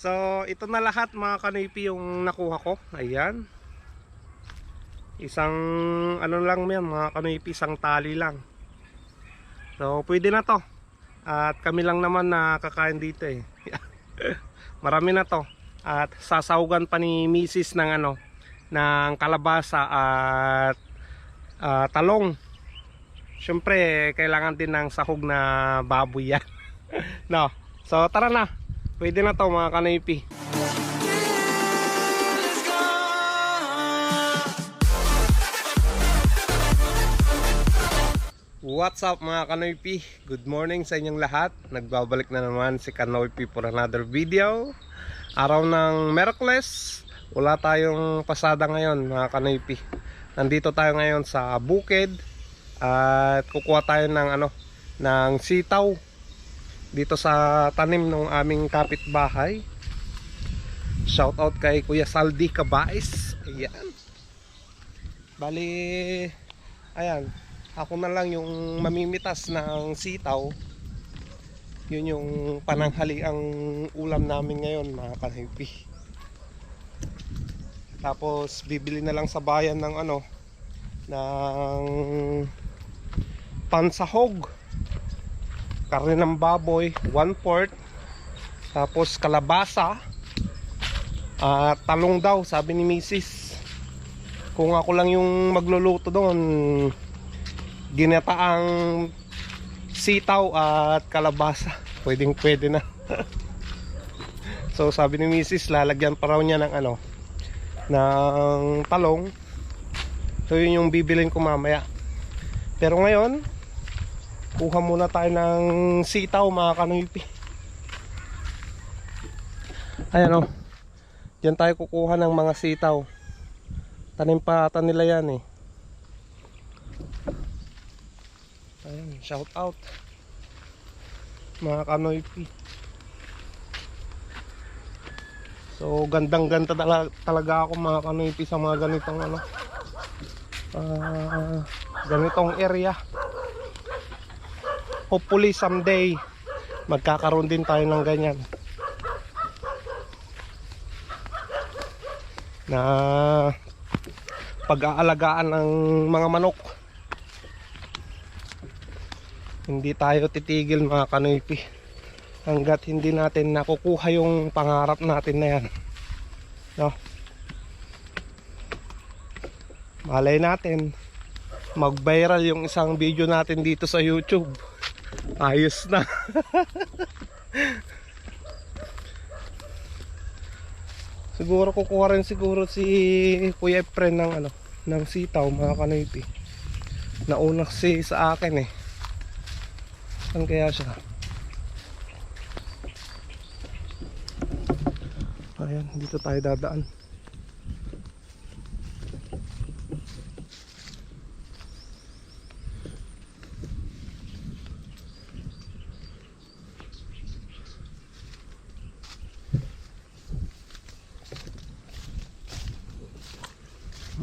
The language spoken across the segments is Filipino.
So, ito na lahat mga kanipi yung nakuha ko. Ayan. Isang, ano lang yan mga kanipi, isang tali lang. So, pwede na to. At kami lang naman na kakain dito eh. Marami na to. At sasawgan pa ni Mrs. ng ano, ng kalabasa at ah, talong. Siyempre, kailangan din ng sahog na baboy yan. no. So, tara na. Pwede na to mga kanipi. What's up mga kanoypi? Good morning sa inyong lahat. Nagbabalik na naman si Kanoypi for another video. Araw ng Merkules. Wala tayong pasada ngayon mga kanoypi. Nandito tayo ngayon sa bukid at kukuha tayo ng ano ng sitaw dito sa tanim ng aming kapitbahay. Shout out kay Kuya Saldi Kabais. Ayan. Bali ayan, ako na lang yung mamimitas ng sitaw. Yun yung pananghali ang ulam namin ngayon mga kanipi. Tapos bibili na lang sa bayan ng ano ng pansahog. Karne ng baboy, 1 quart. Tapos kalabasa. At talong daw, sabi ni Mrs. Kung ako lang yung magluluto doon, ginataang sitaw at kalabasa. Pwedeng pwede na. so sabi ni Mrs. lalagyan pa raw niya ng ano ng talong. So yun yung bibilin ko mamaya. Pero ngayon, kuha muna tayo ng sitaw mga kanuipi. Ayan o. Diyan tayo kukuha ng mga sitaw. Tanim pa ata nila yan eh. Ayan, shout out. Mga kanoypi. So, gandang ganda tala- talaga ako mga kanoypi sa mga ganitong ano. ah, ganitong area. Hopefully someday magkakaroon din tayo ng ganyan. Na pag-aalagaan ng mga manok hindi tayo titigil mga kanoypi hanggat hindi natin nakukuha yung pangarap natin na yan no? malay natin mag viral yung isang video natin dito sa youtube ayos na. Siguro kukuha rin siguro si Kuya Efren ng ano ng sitaw mga kanoypi nauna kasi sa akin eh. Saan kaya siya? Ayan dito tayo dadaan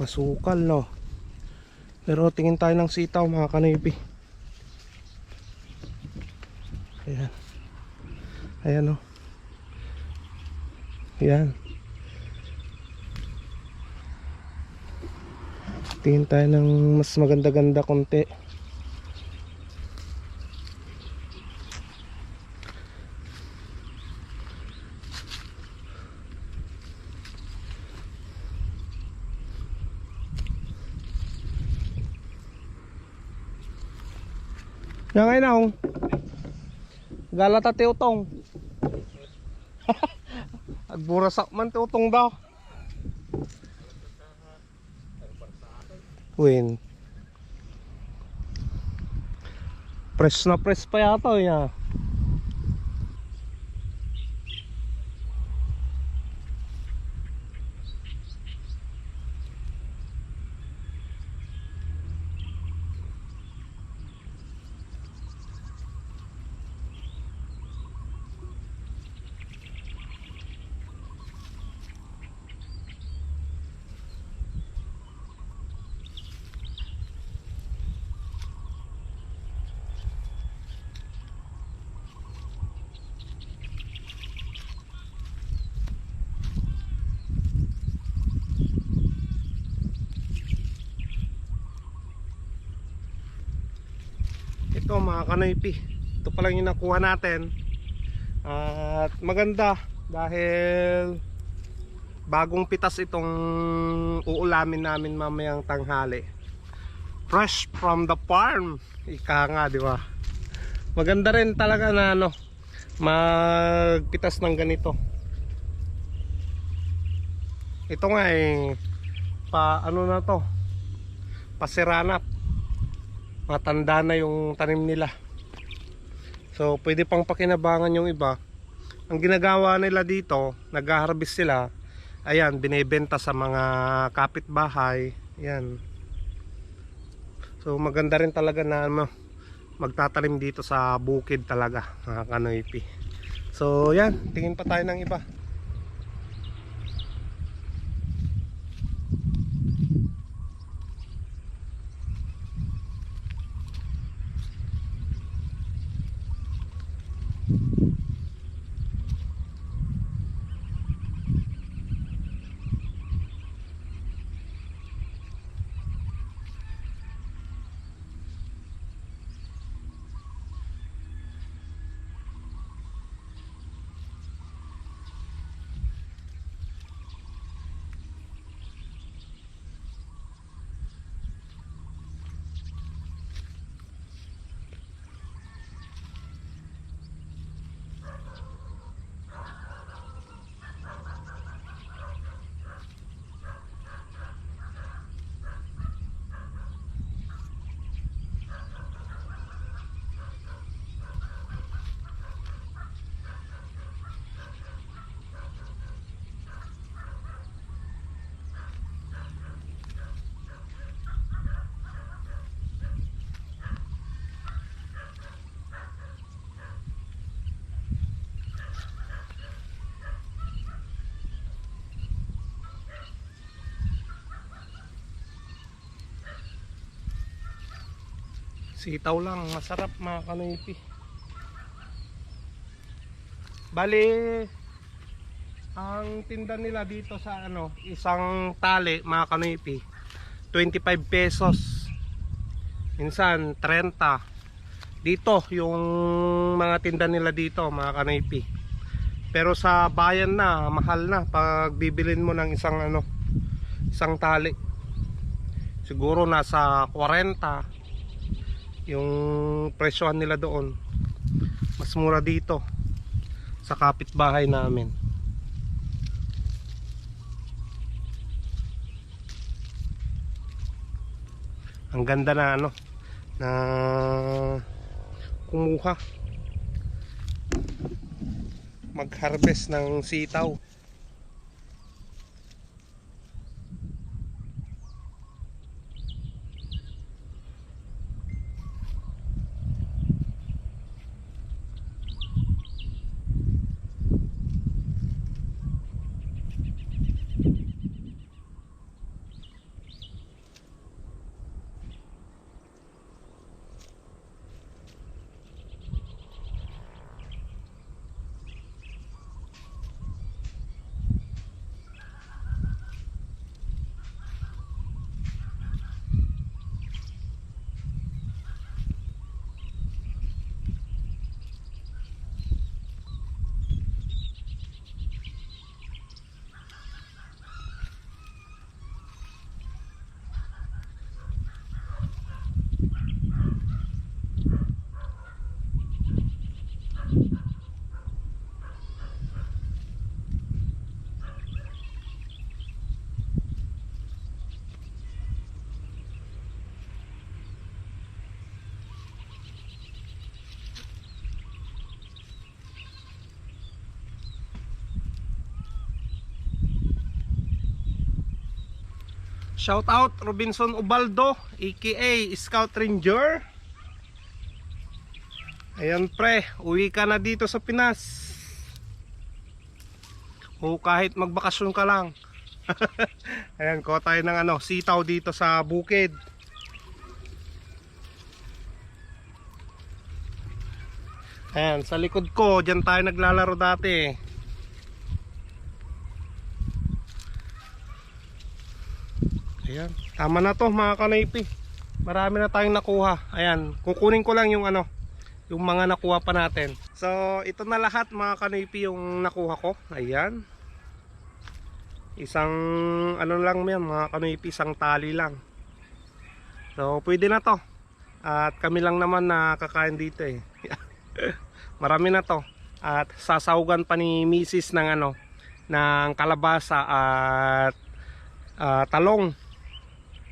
masukal no? Pero tingin tayo ng sitaw mga kanibi ayan. Ayan o ayan. Tingin tayo ng mas maganda ganda konti Yan ngayon na akong Galata teutong Agburasak man teutong daw. Win. Press na press pa yata ya Ito mga kanoypi. Ito pa lang yung nakuha natin. At maganda dahil bagong pitas itong uulamin namin mamayang tanghali. Fresh from the farm. Ika nga, di ba? Maganda rin talaga na ano, magpitas ng ganito. Ito nga eh, pa ano na to, pasiranap. Matanda na yung tanim nila. So, pwede pang pakinabangan yung iba. Ang ginagawa nila dito, nag-harvest sila. Ayan, binebenta sa mga kapitbahay. Ayan. So, maganda rin talaga na ano, magtatanim dito sa bukid talaga, mga kanoypi. So, yan, tingin pa tayo ng iba. Sitaw lang, masarap mga kanoypi. Bali, ang tinda nila dito sa ano, isang tali mga kanoypi, 25 pesos. Minsan 30. Dito yung mga tinda nila dito mga kanoypi. Pero sa bayan na, mahal na pag bibilin mo ng isang ano, isang tali. Siguro nasa 40 yung presyohan nila doon mas mura dito sa kapitbahay namin. Ang ganda na ano na kumuha mag harvest ng sitaw Shout out Robinson Ubaldo aka Scout Ranger. Ayan pre, uwi ka na dito sa Pinas. O kahit magbakasyon ka lang. Ayan, ko tayo ng ano, sitaw dito sa bukid. Ayan, sa likod ko, dyan tayo naglalaro dati. Ayan, tama na to mga kanaypi. Marami na tayong nakuha. Ayan, kukunin ko lang yung ano, yung mga nakuha pa natin. So, ito na lahat mga kanipi yung nakuha ko. Ayan. Isang ano lang yan mga kanipi, isang tali lang. So, pwede na to. At kami lang naman na kakain dito eh. Marami na to. At sasahugan pa ni Mrs. ng ano, ng kalabasa at ah, talong.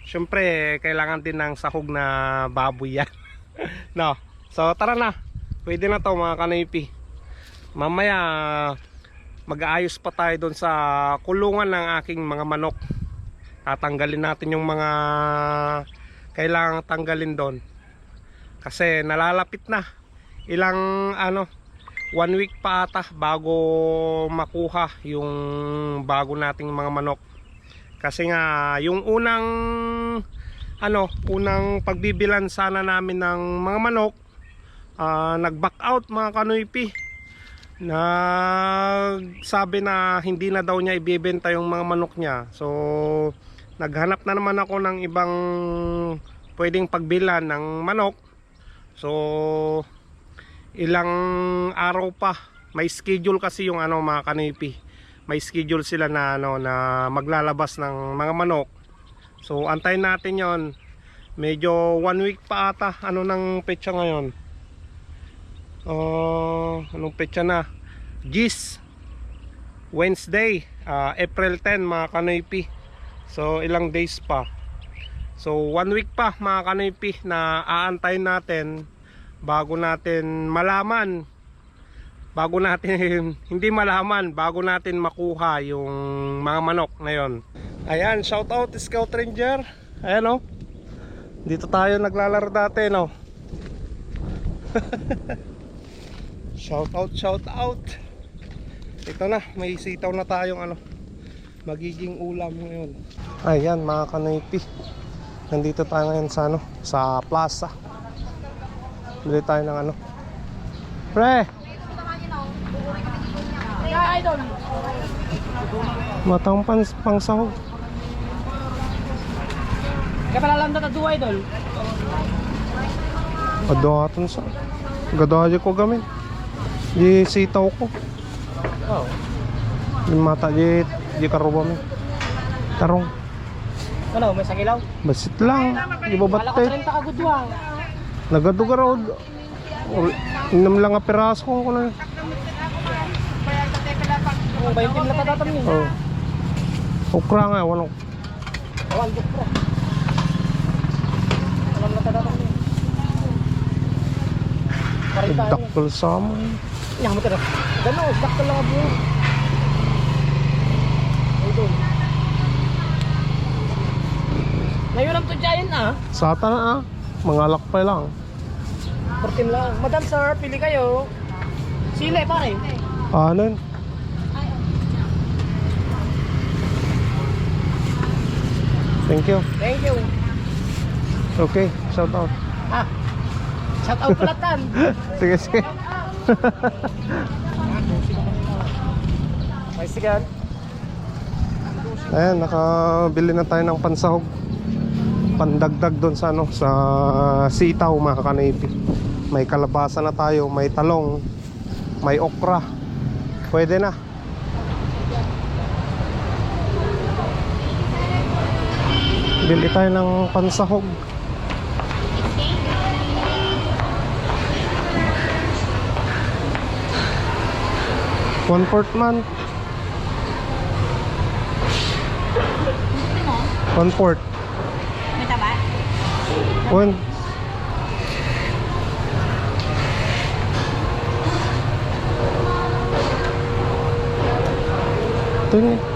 Siyempre, kailangan din ng sahog na baboy yan. no. So, tara na. Pwede na to mga kanipi. Mamaya, mag-aayos pa tayo doon sa kulungan ng aking mga manok. Tatanggalin natin yung mga kailangan tanggalin doon. Kasi nalalapit na. Ilang ano, one week pa ata bago makuha yung bago nating mga manok. Kasi nga yung unang ano, unang pagbibilan sana namin ng mga manok ah, nag-back out mga kanoypi. Nagsabi na hindi na daw niya ibebenta yung mga manok niya. So naghanap na naman ako ng ibang pwedeng pagbilan ng manok. So ilang araw pa may schedule kasi yung ano mga kanipi may schedule sila na ano na maglalabas ng mga manok. So antayin natin yon medyo one week pa ata ano nang petsa ngayon. Uh, anong petsa na? Gis. Wednesday ah, April 10 mga kanipi so ilang days pa. So one week pa mga kanipi na aantayin natin bago natin malaman bago natin hindi malaman bago natin makuha yung mga manok na yon ayan shout out scout ranger. Ayan o dito tayo naglalaro dati no? Shout out shout out ito na may sitaw na tayong ano magiging ulam ngayon. Ayan mga kanipi nandito tayo ngayon sa ano sa plaza. Bili tayo ng ano. Pre! Idol. Matang pang, pang sahog. Kaya pala lang data dua idol. Adatan sa. Gadaja ko gamin. Di sitaw ko. Oh. Di mata di di karuba mi. Tarong. Ano, may sakilaw? Basit lang. Di ba Kala ko batay? 30 ka gudwang. Nagaduga raw. Or- Inam lang nga piraso ko na. Oh, 20 na tatatam niyo. Oh. Okra nga, walang. Duk pro. Alam na niyo. Dakpal sama. Yang mo tara. Gano, sakto lang ang buo. Idol. Ngayon ang tudyayan ah. Sata na ah. Mga lakpay lang. 14 lang. Madam sir, pili kayo. Sile pare. Anon. Thank you. Thank you. Okay, shout out. Ah. Shout out pala tan. sige, sige. Ay sigan. Ayan, nakabili na tayo ng pansahog. Pandagdag doon sa ano, sa sitaw mga kanipi. May kalabasa na tayo, may talong, may okra. Pwede na. Bili tayo ng pansahog. One fourth man. One fourth. May taba? One. Ito yun eh.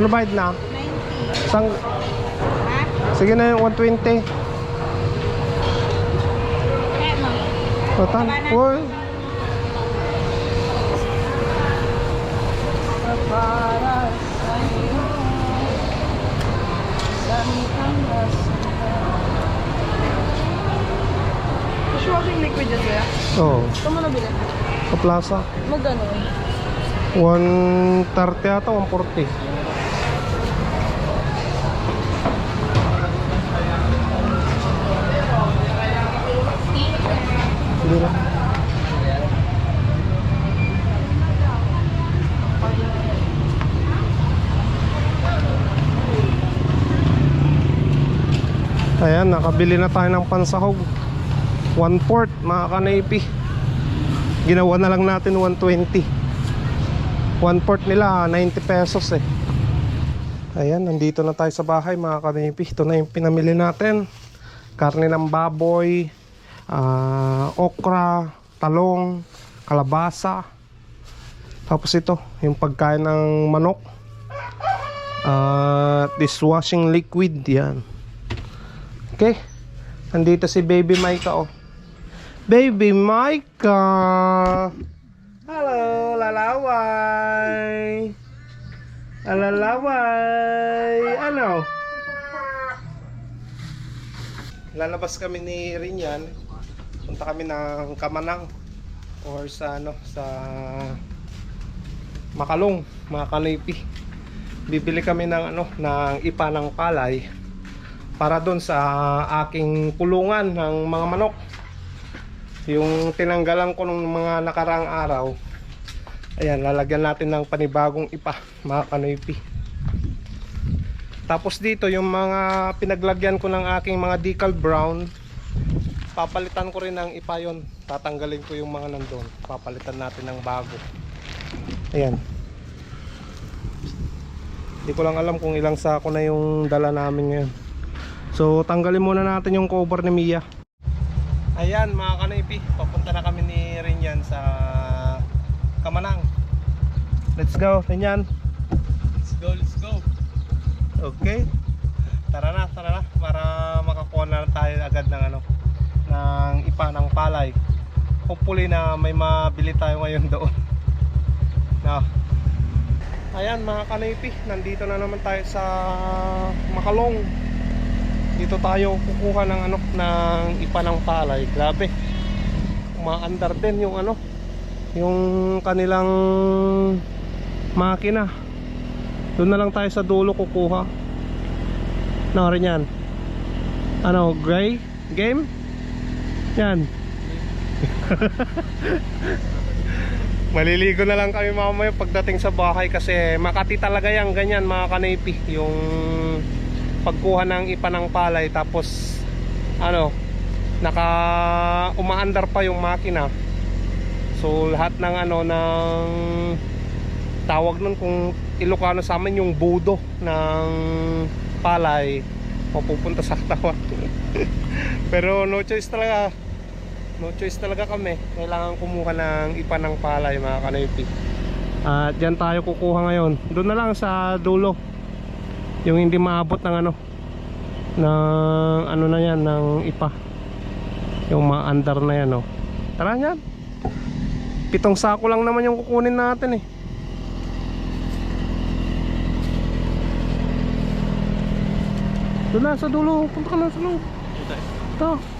Ano bayad na? 90. Sang... Ha? Sige na yung 120. Kaya mo. Total. Uy. Dishwashing liquid yan kaya? Oo. Ito mo nabili? Sa plaza. Magkano? 130 ata, 140. Hindi na. Ayan, nakabili na tayo ng pansahog. One port, mga kanaypi. Ginawa na lang natin 120. One port nila, 90 pesos eh. Ayan, nandito na tayo sa bahay mga kanaypi. Ito na yung pinamili natin. Karne ng baboy, ah, okra, talong, kalabasa. Tapos ito, yung pagkain ng manok. Ah, dishwashing liquid, yan. Okay. Nandito si Baby Micah oh. Baby Micah. Hello, lalaway. Alalaway. Ano? Lalabas kami ni Rinyan. Punta kami ng Kamanang or sa ano sa Makalong, mga kanipi. Bibili kami ng ano ng ipa ng palay para doon sa aking kulungan ng mga manok. Yung tinanggalan ko ng mga nakarang araw ayan lalagyan natin ng panibagong ipa mga kanoypi tapos dito yung mga pinaglagyan ko ng aking mga decal brown papalitan ko rin ng ipa yon tatanggalin ko yung mga nandun. Papalitan natin ng bago. Ayan. Hindi ko lang alam kung ilang sako na yung dala namin ngayon So tanggalin muna natin yung cover ni Mia. Ayan mga kanipi, papunta na kami ni Rinyan sa Kamanang. Let's go, Rinyan. Let's go, let's go. Okay. Tara na, tara na para makakuha na tayo agad ng ano ng ipa ng palay. Hopefully na may mabili tayo ngayon doon. Na. Ayan mga kanipi, nandito na naman tayo sa Makalong dito tayo kukuha ng ano ng ipa ng palay. Grabe. Umaandar din yung ano yung kanilang makina. Doon na lang tayo sa dulo kukuha. No rin yan ano gray game? Yan. Maliligo na lang kami mamaya pagdating sa bahay kasi makati talaga yan. Ganyan mga kanaypi yung pagkuha ng ipa palay tapos ano naka umaandar pa yung makina. So lahat ng ano ng tawag nun kung Ilocano sa amin yung budo ng palay mapupunta sa katawan pero no choice talaga. No choice talaga kami. Kailangan kumuha ng ipa palay mga kanaypi. At dyan tayo kukuha ngayon. Doon na lang sa dulo yung hindi maabot ng ano ng ano na yan ng ipa. Yung mga andar na yan oh. tara yan. Pitong sako lang naman yung kukunin natin eh. Doon na sa dulo. Punta ka na sa dulo. Ito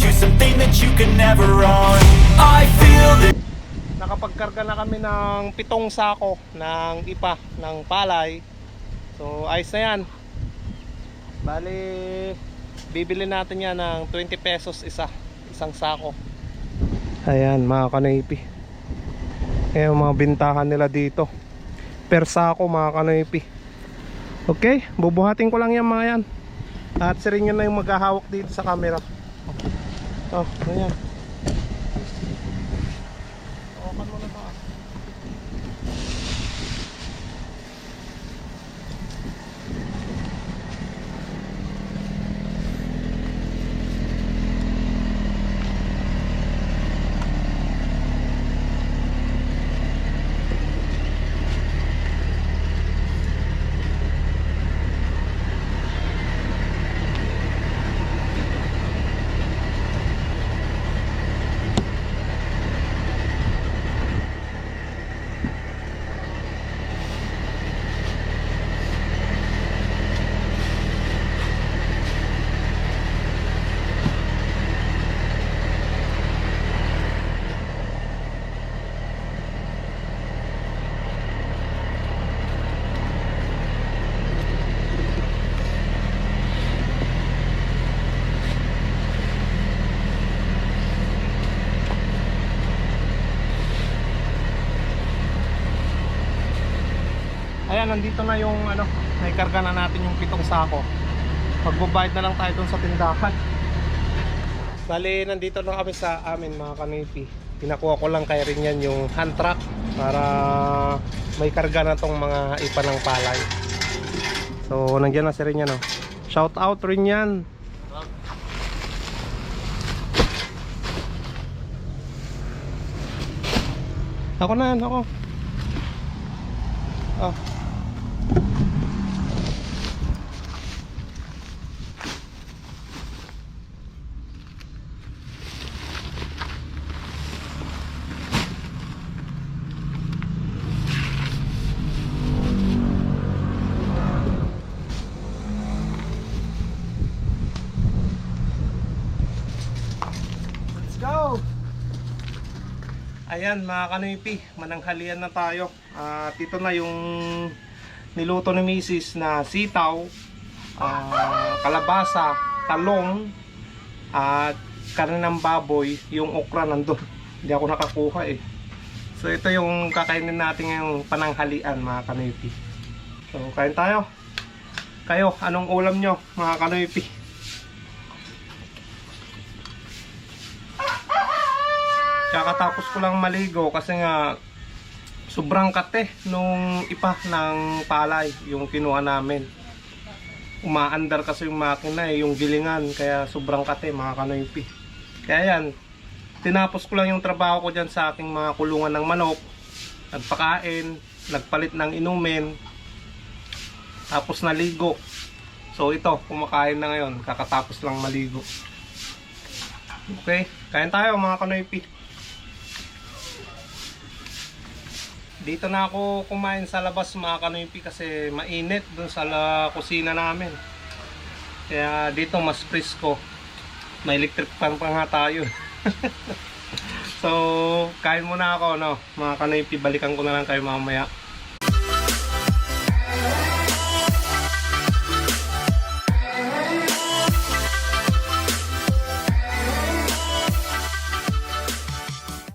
into something that you can never own I feel this nakapagkarga na kami ng pitong sako ng ipa ng palay. So ayos na yan. Bali bibili natin yan ng 20 pesos isa isang sako. Ayan mga kanoypi ayan mga bintahan nila dito. Per sako mga kanoypi okay bubuhatin ko lang yan mga yan. At si Rinyo na yung maghahawak dito sa camera oh ayan Hawakan mo na ba? Ayan, nandito na yung ano, naikarga na natin yung pitong sako. Magbabayad na lang tayo dun sa tindahan. Bali, nandito na kami sa amin mga kanipi. Pinakuha ko lang kay rin yan yung hand truck para may karga na tong mga ipa ng palay. So, nandiyan na si rin yan. Oh. Shout out rin yan. Ako na ako. Oh. Let's go! Ayan mga kanipi, mananghalian na tayo. At ito na yung niluto ni Mrs. na sitaw, ah, kalabasa, talong, at karne ng baboy, yung okra nandun. Hindi ako nakakuha eh. So ito yung kakainin natin ngayong pananghalian mga kanipi. So kain tayo. Kayo, anong ulam nyo mga kanipi? Kakatapos ko lang maligo kasi nga sobrang kate nung ipa ng palay yung kinuha namin. Umaandar kasi yung makina eh, yung gilingan kaya sobrang kate mga kanoypi. Kaya yan, tinapos ko lang yung trabaho ko dyan sa aking mga kulungan ng manok. Nagpakain, nagpalit ng inumin, tapos naligo. So ito, kumakain na ngayon, kakatapos lang maligo. Okay, kain tayo mga kanoypi. Dito na ako kumain sa labas mga kanoypi kasi mainit dun sa la, kusina namin. Kaya dito mas presko. May electric fan pa nga tayo. so, kain muna ako no. Mga kanoypi, balikan ko na lang kayo mamaya.